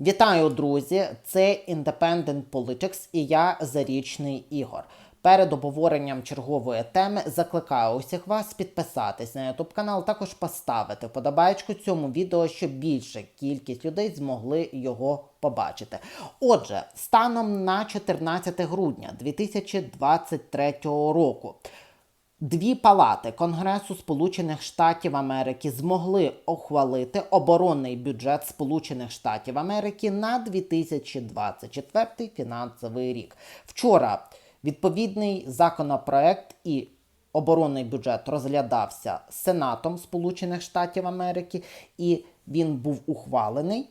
Вітаю, друзі! Це Independent Politics і я Зарічний Ігор. Перед обговоренням чергової теми закликаю усіх вас підписатись на YouTube канал, також поставити вподобайку цьому відео, щоб більша кількість людей змогли його побачити. Отже, станом на 14 грудня 2023 року. Дві палати Конгресу Сполучених Штатів Америки змогли ухвалити оборонний бюджет Сполучених Штатів Америки на 2024 фінансовий рік. Вчора відповідний законопроект і оборонний бюджет розглядався Сенатом Сполучених Штатів Америки, і він був ухвалений.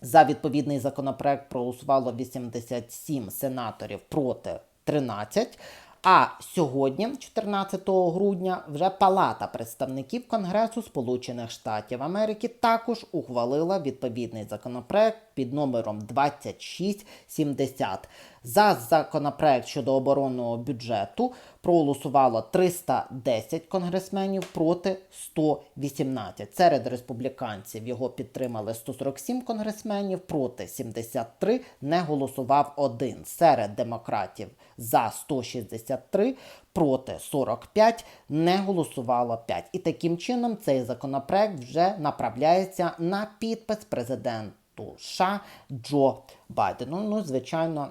За відповідний законопроект проголосувало 87 сенаторів проти 13. А сьогодні, 14 грудня, вже Палата представників Конгресу Сполучених Штатів Америки також ухвалила відповідний законопроект під номером 2670. За законопроект щодо оборонного бюджету проголосувало 310 конгресменів проти 118. Серед республіканців його підтримали 147 конгресменів, проти 73 не голосував один. Серед демократів за 163, проти 45 не голосувало 5. І таким чином цей законопроект вже направляється на підпис президенту США Джо Байдену. Ну, звичайно.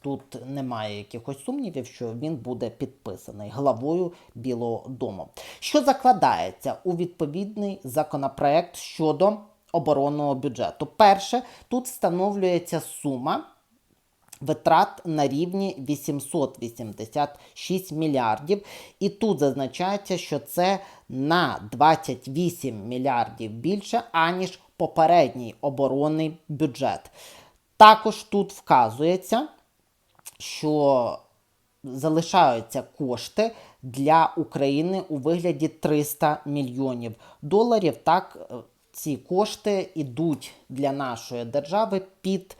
Тут немає якихось сумнівів, що він буде підписаний главою Білого Дому. Що закладається у відповідний законопроект щодо оборонного бюджету? Перше, тут встановлюється сума. Витрат на рівні 886 мільярдів. І тут зазначається, що це на 28 мільярдів більше, аніж попередній оборонний бюджет. Також тут вказується, що залишаються кошти для України у вигляді 300 мільйонів доларів. Так, е, ці кошти йдуть для нашої держави під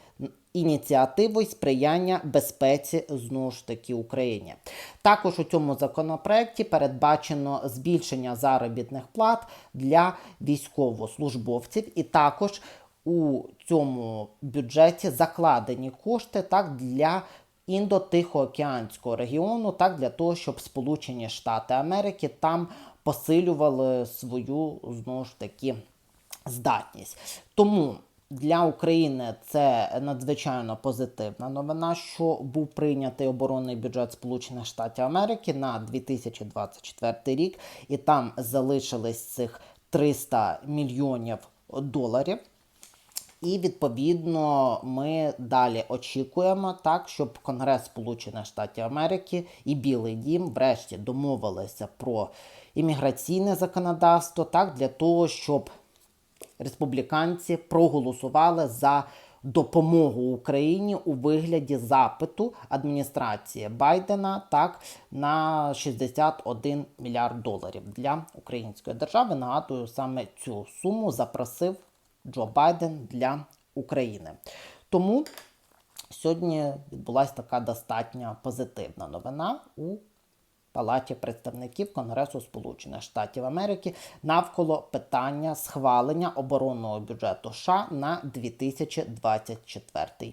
ініціативою сприяння безпеці знову ж таки Україні. Також у цьому законопроекті передбачено збільшення заробітних плат для військовослужбовців, і також у цьому бюджеті закладені кошти так для індо-тихоокеанського регіону, так для того, щоб Сполучені Штати Америки там посилювали свою знову ж таки здатність. Тому для України це надзвичайно позитивна новина, що був прийнятий оборонний бюджет Сполучених Штатів Америки на 2024 рік, і там залишились цих 300 мільйонів доларів. І відповідно ми далі очікуємо так, щоб Конгрес Сполучених Штатів Америки і Білий Дім врешті домовилися про імміграційне законодавство, так для того, щоб республіканці проголосували за допомогу Україні у вигляді запиту адміністрації Байдена так на 61 мільярд доларів для української держави. Нагадую, саме цю суму запросив Джо Байден для України. Тому сьогодні відбулася така достатньо позитивна новина у Палаті представників Конгресу Сполучених Штатів Америки навколо питання схвалення оборонного бюджету США на 2024